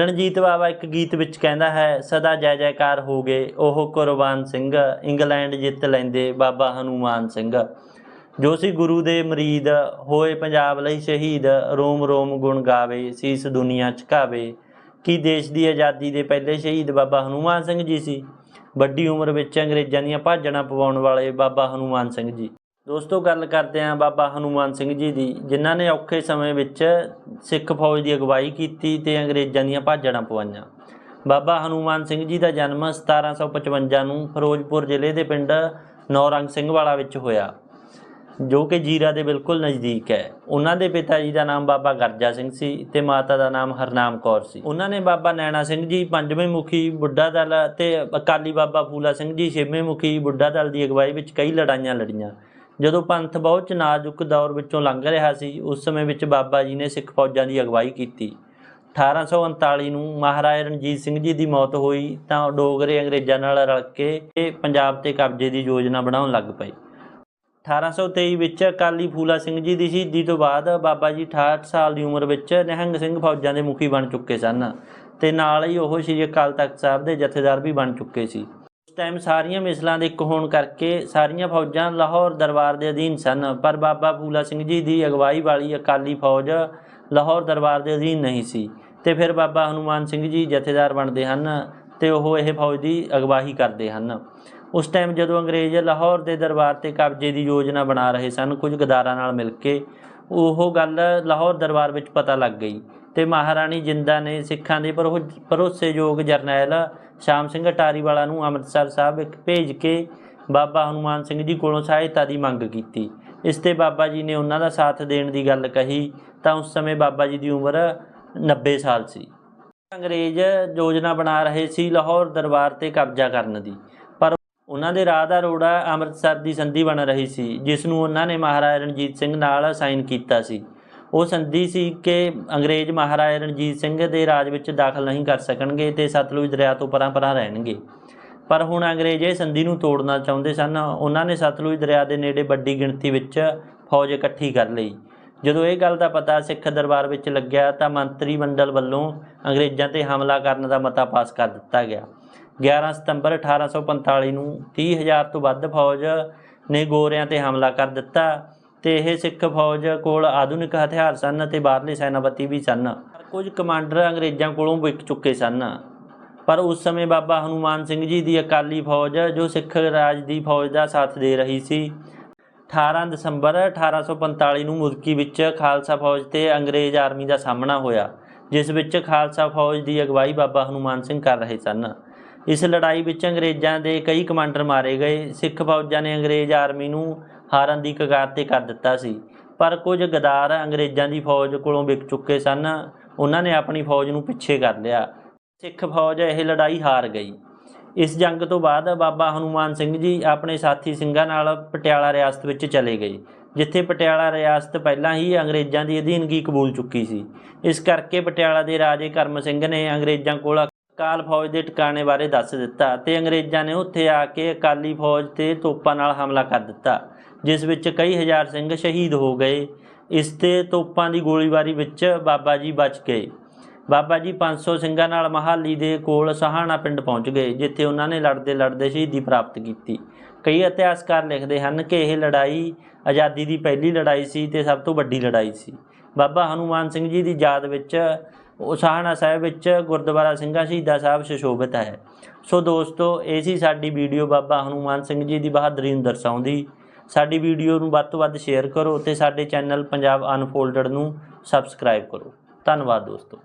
ਰਣਜੀਤ ਬਾਵਾ ਇੱਕ ਗੀਤ ਵਿੱਚ ਕਹਿੰਦਾ ਹੈ, ਸਦਾ ਜੈ ਜੈਕਾਰ ਹੋ ਗਏ, ਉਹ ਕੁਰਬਾਨ ਸਿੰਘ, ਇੰਗਲੈਂਡ ਜਿੱਤ ਲੈਂਦੇ ਬਾਬਾ ਹਨੂਮਾਨ ਸਿੰਘ। ਜੋ ਸੀ ਗੁਰੂ ਦੇ ਮਰੀਦ, ਹੋਏ ਪੰਜਾਬ ਲਈ ਸ਼ਹੀਦ, ਰੋਮ ਰੋਮ ਗੁਣ ਗਾਵੇ, ਸੀਸ ਦੁਨੀਆ ਝਕਾਵੇ ਕੀ ਦੇਸ਼ ਦੀ ਆਜ਼ਾਦੀ ਦੇ ਪਹਿਲੇ ਸ਼ਹੀਦ ਬਾਬਾ ਹਨੂਮਾਨ ਸਿੰਘ ਜੀ ਸੀ? ਵੱਡੀ ਉਮਰ ਵਿੱਚ ਅੰਗਰੇਜ਼ਾਂ ਦੀਆਂ ਭਾਜੜਾਂ ਪਵਾਉਣ ਵਾਲੇ ਬਾਬਾ ਹਨੂਮਾਨ ਸਿੰਘ ਜੀ। ਦੋਸਤੋ, ਗੱਲ ਕਰਦੇ ਹਾਂ ਬਾਬਾ ਹਨੂਮਾਨ ਸਿੰਘ ਜੀ ਦੀ, ਜਿਨ੍ਹਾਂ ਨੇ ਔਖੇ ਸਮੇਂ ਵਿੱਚ ਸਿੱਖ ਫੌਜ ਦੀ ਅਗਵਾਈ ਕੀਤੀ ਤੇ ਅੰਗਰੇਜ਼ਾਂ ਦੀਆਂ ਭਾਜੜਾਂ ਪਵਾਈਆਂ। ਬਾਬਾ ਹਨੂਮਾਨ ਸਿੰਘ ਜੀ ਦਾ ਜਨਮ 1755 ਨੂੰ ਫਿਰੋਜ਼ਪੁਰ ਜ਼ਿਲ੍ਹੇ ਦੇ ਪਿੰਡ ਨੌਰੰਗ ਸਿੰਘ ਵਾਲਾ ਵਿੱਚ ਹੋਇਆ, ਜੋ ਕਿ ਜੀਰਾ ਦੇ ਬਿਲਕੁਲ ਨਜ਼ਦੀਕ ਹੈ। ਉਹਨਾਂ ਦੇ ਪਿਤਾ ਜੀ ਦਾ ਨਾਮ ਬਾਬਾ ਗਰਜਾ ਸਿੰਘ ਸੀ ਤੇ ਮਾਤਾ ਦਾ ਨਾਮ ਹਰਨਾਮ ਕੌਰ ਸੀ। ਉਹਨਾਂ ਨੇ ਬਾਬਾ ਨੈਣਾ ਸਿੰਘ ਜੀ, ਪੰਜਵੇਂ ਮੁਖੀ ਬੁੱਢਾ ਦਲ ਤੇ ਅਕਾਲੀ ਬਾਬਾ ਫੂਲਾ ਸਿੰਘ ਜੀ, ਛੇਵੇਂ ਮੁਖੀ ਬੁੱਢਾ ਦਲ ਦੀ ਅਗਵਾਈ ਵਿੱਚ ਕਈ ਲੜਾਈਆਂ ਲੜੀਆਂ। ਜਦੋਂ ਪੰਥ ਬਹੁਤ ਨਾਜ਼ੁਕ ਦੌਰ ਵਿੱਚੋਂ ਲੰਘ ਰਿਹਾ ਸੀ, ਉਸ ਸਮੇਂ ਵਿੱਚ ਬਾਬਾ ਜੀ ਨੇ ਸਿੱਖ ਫੌਜਾਂ ਦੀ ਅਗਵਾਈ ਕੀਤੀ। 1839 ਨੂੰ ਮਹਾਰਾਜਾ ਰਣਜੀਤ ਸਿੰਘ ਜੀ ਦੀ ਮੌਤ ਹੋਈ, ਤਾਂ ਡੋਗਰੇ ਅੰਗਰੇਜ਼ਾਂ ਨਾਲ ਰਲ ਕੇ ਇਹ ਪੰਜਾਬ ਤੇ ਕਬਜ਼ੇ ਦੀ ਯੋਜਨਾ ਬਣਾਉਣ ਲੱਗ ਪਏ। 1823 ਵਿੱਚ ਅਕਾਲੀ ਫੂਲਾ ਸਿੰਘ ਜੀ ਦੀ ਸ਼ਹੀਦੀ ਤੋਂ ਬਾਅਦ ਬਾਬਾ ਜੀ 68 ਸਾਲ ਦੀ ਉਮਰ ਵਿੱਚ ਨਿਹੰਗ ਸਿੰਘ ਫੌਜਾਂ ਦੇ ਮੁਖੀ ਬਣ ਚੁੱਕੇ ਸਨ ਤੇ ਨਾਲ ਹੀ ਉਹ ਸ਼੍ਰੀ ਅਕਾਲ ਤਖਤ ਸਾਹਿਬ ਦੇ ਜਥੇਦਾਰ ਵੀ ਬਣ ਚੁੱਕੇ ਸੀ। ਟਾਈਮ ਸਾਰੀਆਂ ਮਿਸਲਾਂ ਦੇ ਇੱਕ ਹੋਣ ਕਰਕੇ ਸਾਰੀਆਂ ਫੌਜਾਂ ਲਾਹੌਰ ਦਰਬਾਰ ਦੇ ਅਧੀਨ ਸਨ, ਪਰ ਬਾਬਾ ਫੂਲਾ ਸਿੰਘ ਜੀ ਦੀ ਅਗਵਾਈ ਵਾਲੀ ਅਕਾਲੀ ਫੌਜ ਲਾਹੌਰ ਦਰਬਾਰ ਦੇ ਅਧੀਨ ਨਹੀਂ ਸੀ ਤੇ ਫਿਰ ਬਾਬਾ ਹਨੂਮਾਨ ਸਿੰਘ ਜੀ ਜਥੇਦਾਰ ਬਣਦੇ ਹਨ ਤੇ ਉਹ ਇਹ ਫੌਜ ਦੀ ਅਗਵਾਈ ਕਰਦੇ ਹਨ। ਉਸ ਟਾਈਮ ਜਦੋਂ ਅੰਗਰੇਜ਼ ਲਾਹੌਰ ਦੇ ਦਰਬਾਰ ਤੇ ਕਬਜ਼ੇ ਦੀ ਯੋਜਨਾ ਬਣਾ ਰਹੇ ਸਨ, ਕੁਝ ਗਦਾਰਾਂ ਨਾਲ ਮਿਲ ਕੇ ਉਹ ਗੱਲ ਲਾਹੌਰ ਦਰਬਾਰ ਵਿੱਚ ਪਤਾ ਲੱਗ ਗਈ। ਤੇ ਮਹਾਰਾਣੀ ਜਿੰਦਾ ਨੇ ਸਿੱਖਾਂ ਦੇ ਭਰੋ- ਭਰੋਸੇਯੋਗ ਜਰਨੈਲ ਸ਼ਾਮ ਸਿੰਘ ਅਟਾਰੀਵਾਲਾ ਨੂੰ ਅੰਮ੍ਰਿਤਸਰ ਸਾਹਿਬ ਇੱਕ ਭੇਜ ਕੇ ਬਾਬਾ ਹਨੂਮਾਨ ਸਿੰਘ ਜੀ ਕੋਲੋਂ ਸਹਾਇਤਾ ਦੀ ਮੰਗ ਕੀਤੀ। ਇਸ ਤੇ ਬਾਬਾ ਜੀ ਨੇ ਉਹਨਾਂ ਦਾ ਸਾਥ ਦੇਣ ਦੀ ਗੱਲ ਕਹੀ ਤਾਂ ਉਸ ਸਮੇਂ ਬਾਬਾ ਜੀ ਦੀ ਉਮਰ 90 ਸਾਲ ਸੀ। ਅੰਗਰੇਜ਼ ਯੋਜਨਾ ਬਣਾ ਰਹੇ ਸੀ ਲਾਹੌਰ ਦਰਬਾਰ ਤੇ ਕਬਜ਼ਾ ਕਰਨ ਦੀ। ਪਰ ਉਹਨਾਂ ਦੇ ਰਾਹ ਦਾ ਰੋੜਾ ਅੰਮ੍ਰਿਤਸਰ ਦੀ ਸੰਧੀ ਬਣ ਰਹੀ ਸੀ, ਜਿਸ ਨੂੰ ਉਹਨਾਂ ਨੇ ਮਹਾਰਾਜਾ ਰਣਜੀਤ ਸਿੰਘ ਨਾਲ ਸਾਈਨ ਕੀਤਾ ਸੀ। ਉਹ ਸੰਧੀ ਸੀ ਕਿ ਅੰਗਰੇਜ਼ ਮਹਾਰਾਜਾ ਰਣਜੀਤ ਸਿੰਘ ਦੇ ਰਾਜ ਵਿੱਚ ਦਾਖਲ ਨਹੀਂ ਕਰ ਸਕਣਗੇ ਤੇ ਸਤਲੁਜ ਦਰਿਆ ਤੋਂ ਪਰਾਂ-ਪਰਾਂ ਰਹਿਣਗੇ। ਪਰ ਹੁਣ ਅੰਗਰੇਜ਼ ਇਹ ਸੰਧੀ ਨੂੰ ਤੋੜਨਾ ਚਾਹੁੰਦੇ ਸਨ। ਉਹਨਾਂ ਨੇ ਸਤਲੁਜ ਦਰਿਆ ਦੇ ਨੇੜੇ ਵੱਡੀ ਗਿਣਤੀ ਵਿੱਚ ਫੌਜ ਇਕੱਠੀ ਕਰ ਲਈ। ਜਦੋਂ ਇਹ ਗੱਲ ਦਾ ਪਤਾ ਸਿੱਖ ਦਰਬਾਰ ਵਿੱਚ ਲੱਗਿਆ ਤਾਂ ਮੰਤਰੀ ਮੰਡਲ ਵੱਲੋਂ ਅੰਗਰੇਜ਼ਾਂ ਤੇ ਹਮਲਾ ਕਰਨ ਦਾ ਮਤਾ ਪਾਸ ਕਰ ਦਿੱਤਾ ਗਿਆ। 11 ਸਤੰਬਰ 1845 ਨੂੰ 30000 ਤੋਂ ਵੱਧ ਫੌਜ ਨੇ ਗੋਰਿਆਂ ਤੇ ਹਮਲਾ ਕਰ ਦਿੱਤਾ। ਤੇ ਇਹ ਸਿੱਖ ਫੌਜ ਕੋਲ ਆਧੁਨਿਕ ਹਥਿਆਰ ਸਨ ਤੇ ਬਾਹਰਲੇ ਸੈਨਾਪਤੀ ਵੀ ਸਨ। ਕੁਝ ਕਮਾਂਡਰ ਅੰਗਰੇਜ਼ਾਂ ਕੋਲੋਂ ਵਿਕ ਚੁੱਕੇ ਸਨ। ਪਰ ਉਸ ਸਮੇਂ ਬਾਬਾ ਹਨੂਮਾਨ ਸਿੰਘ ਜੀ ਦੀ ਅਕਾਲੀ ਫੌਜ, ਜੋ ਸਿੱਖ ਰਾਜ ਦੀ ਫੌਜ ਦਾ ਸਾਥ ਦੇ ਰਹੀ ਸੀ 18 ਦਸੰਬਰ 1845 ਨੂੰ ਮੁਰਕੀ ਵਿੱਚ ਖਾਲਸਾ ਫੌਜ ਤੇ ਅੰਗਰੇਜ਼ ਆਰਮੀ ਦਾ ਸਾਹਮਣਾ ਹੋਇਆ, ਜਿਸ ਵਿੱਚ ਖਾਲਸਾ ਫੌਜ ਦੀ ਅਗਵਾਈ ਬਾਬਾ ਹਨੂਮਾਨ ਸਿੰਘ ਕਰ ਰਹੇ ਸਨ। ਇਸ ਲੜਾਈ ਵਿੱਚ ਅੰਗਰੇਜ਼ਾਂ ਦੇ ਕਈ ਕਮਾਂਡਰ ਮਾਰੇ ਗਏ। ਸਿੱਖ ਫੌਜਾਂ ਨੇ ਅੰਗਰੇਜ਼ ਆਰਮੀ ਨੂੰ ਹਾਰਨ ਦੀ ਕਗਾਰ ਤੇ ਕਰ ਦਿੱਤਾ ਸੀ। ਪਰ ਕੁਝ ਗਦਾਰ ਅੰਗਰੇਜ਼ਾਂ ਦੀ ਫੌਜ ਕੋਲੋਂ ਵਿਕ ਚੁੱਕੇ ਸਨ। ਉਹਨਾਂ ਨੇ ਆਪਣੀ ਫੌਜ ਨੂੰ ਪਿੱਛੇ ਕਰ ਲਿਆ। ਸਿੱਖ ਫੌਜ ਇਹ ਲੜਾਈ ਹਾਰ ਗਈ। ਇਸ ਜੰਗ ਤੋਂ ਬਾਅਦ ਬਾਬਾ ਹਨੂਮਾਨ ਸਿੰਘ ਜੀ ਆਪਣੇ ਸਾਥੀ ਸਿੰਘਾਂ ਨਾਲ ਪਟਿਆਲਾ ਰਿਆਸਤ ਵਿੱਚ ਚਲੇ ਗਏ, ਜਿੱਥੇ ਪਟਿਆਲਾ ਰਿਆਸਤ ਪਹਿਲਾਂ ਹੀ ਅੰਗਰੇਜ਼ਾਂ ਦੀ ਅਧੀਨਗੀ ਕਬੂਲ ਚੁੱਕੀ ਸੀ। ਇਸ ਕਰਕੇ ਪਟਿਆਲਾ ਦੇ ਰਾਜੇ ਕਰਮ ਸਿੰਘ ਨੇ ਅੰਗਰੇਜ਼ਾਂ ਕੋਲ ਅਕਾਲ ਫੌਜ ਦੇ ਟਿਕਾਣੇ ਬਾਰੇ ਦੱਸ ਦਿੱਤਾ ਤੇ ਅੰਗਰੇਜ਼ਾਂ ਨੇ ਉੱਥੇ ਆ ਕੇ ਅਕਾਲੀ ਫੌਜ ਤੇ ਤੋਪਾਂ ਨਾਲ ਹਮਲਾ ਕਰ ਦਿੱਤਾ। ਜਿਸ ਵਿੱਚ ਕਈ ਹਜ਼ਾਰ ਸਿੰਘ ਸ਼ਹੀਦ ਹੋ ਗਏ। ਇਸ ਤੇ ਤੋਪਾਂ ਦੀ ਗੋਲੀਬਾਰੀ ਵਿੱਚ ਬਾਬਾ ਜੀ ਬਚ ਗਏ। ਬਾਬਾ ਜੀ 500 ਸਿੰਘਾਂ ਨਾਲ ਮਹਾਲੀ ਦੇ ਕੋਲ ਸਹਾਣਾ ਪਿੰਡ ਪਹੁੰਚ ਗਏ, ਜਿੱਥੇ ਉਹਨਾਂ ਨੇ ਲੜਦੇ ਲੜਦੇ ਸ਼ਹੀਦੀ ਪ੍ਰਾਪਤ ਕੀਤੀ। ਕਈ ਇਤਿਹਾਸਕਾਰ ਲਿਖਦੇ ਹਨ ਕਿ ਇਹ ਲੜਾਈ ਆਜ਼ਾਦੀ ਦੀ ਪਹਿਲੀ ਲੜਾਈ ਸੀ ਤੇ ਸਭ ਤੋਂ ਵੱਡੀ ਲੜਾਈ ਸੀ। ਬਾਬਾ ਹਨੂਮਾਨ ਸਿੰਘ ਜੀ ਦੀ ਯਾਦ ਵਿੱਚ, ਉਹ ਸਹਾਣਾ ਸਾਹਿਬ ਵਿੱਚ ਗੁਰਦੁਆਰਾ ਸਿੰਘਾਂ ਸ਼ਹੀਦਾਂ ਸਾਹਿਬ ਸੁਸ਼ੋਭਿਤ ਹੈ। ਸੋ ਦੋਸਤੋ, ਇਹ ਸੀ ਸਾਡੀ ਵੀਡੀਓ ਬਾਬਾ ਹਨੂਮਾਨ ਸਿੰਘ ਜੀ ਦੀ ਬਹਾਦਰੀ ਨੂੰ ਦਰਸਾਉਂਦੀ। ਸਾਡੀ ਵੀਡੀਓ ਨੂੰ ਵੱਧ ਤੋਂ ਵੱਧ ਸ਼ੇਅਰ ਕਰੋ ਤੇ ਸਾਡੇ ਚੈਨਲ ਪੰਜਾਬ ਅਨਫੋਲਡਡ ਨੂੰ ਸਬਸਕ੍ਰਾਈਬ ਕਰੋ। ਧੰਨਵਾਦ ਦੋਸਤੋ।